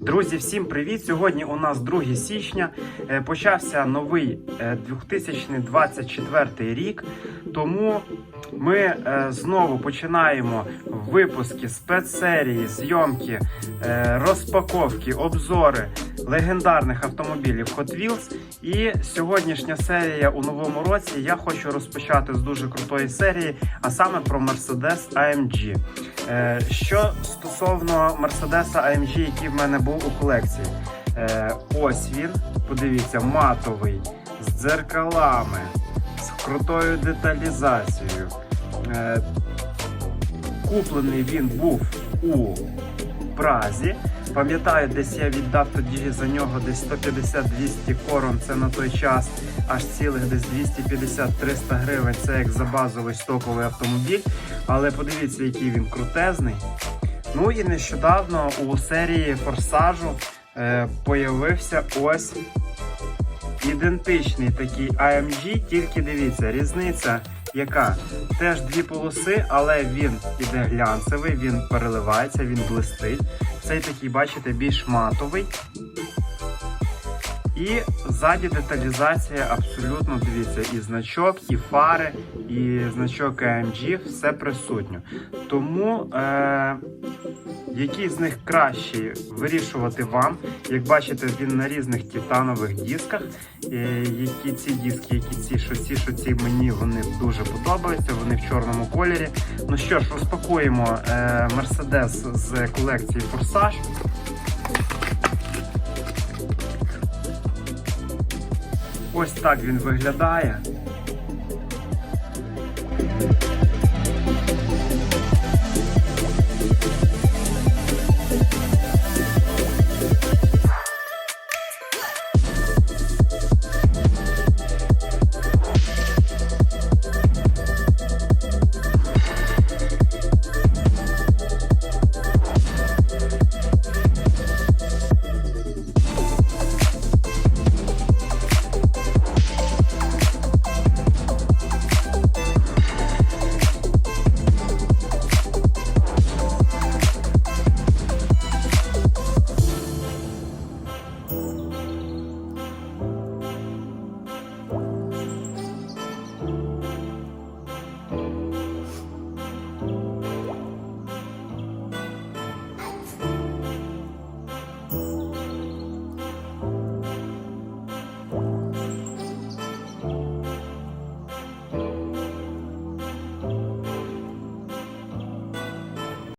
Друзі, всім привіт! Сьогодні у нас 2 січня. Е, Почався новий е, 2024 рік. Тому ми е, знову починаємо випуски спецсерії, зйомки, е, розпаковки, обзори легендарних автомобілів Hot Wheels. І сьогоднішня серія у новому році я хочу розпочати з дуже крутої серії, а саме про Mercedes AMG. Е, Що стосовно Mercedes AMG, який в мене був у колекції, Е, ось він, подивіться, матовий, з дзеркалами, з крутою деталізацією. Е, Куплений він був у Празі. Пам'ятаю, десь я віддав тоді за нього десь 150-200 корон. Це на той час аж цілих десь 250-300 гривень. Це як за базовий стоковий автомобіль. Але подивіться, який він крутезний. Ну і нещодавно у серії форсажу е, появився ось ідентичний такий AMG, тільки дивіться, різниця яка? Теж дві полоси, але він іде глянцевий, він переливається, він блистить. Цей такий, бачите, більш матовий. І ззаді деталізація абсолютно дивіться, і значок, і фари, і значок AMG, все присутньо. Тому е, який з них кращий вирішувати вам. Як бачите, він на різних титанових дисках. Е, які ці диски, які ці, що ці, що ці мені вони дуже подобаються. Вони в чорному кольорі. Ну що ж, розпакуємо Mercedes з колекції Форсаж. Ось так він виглядає.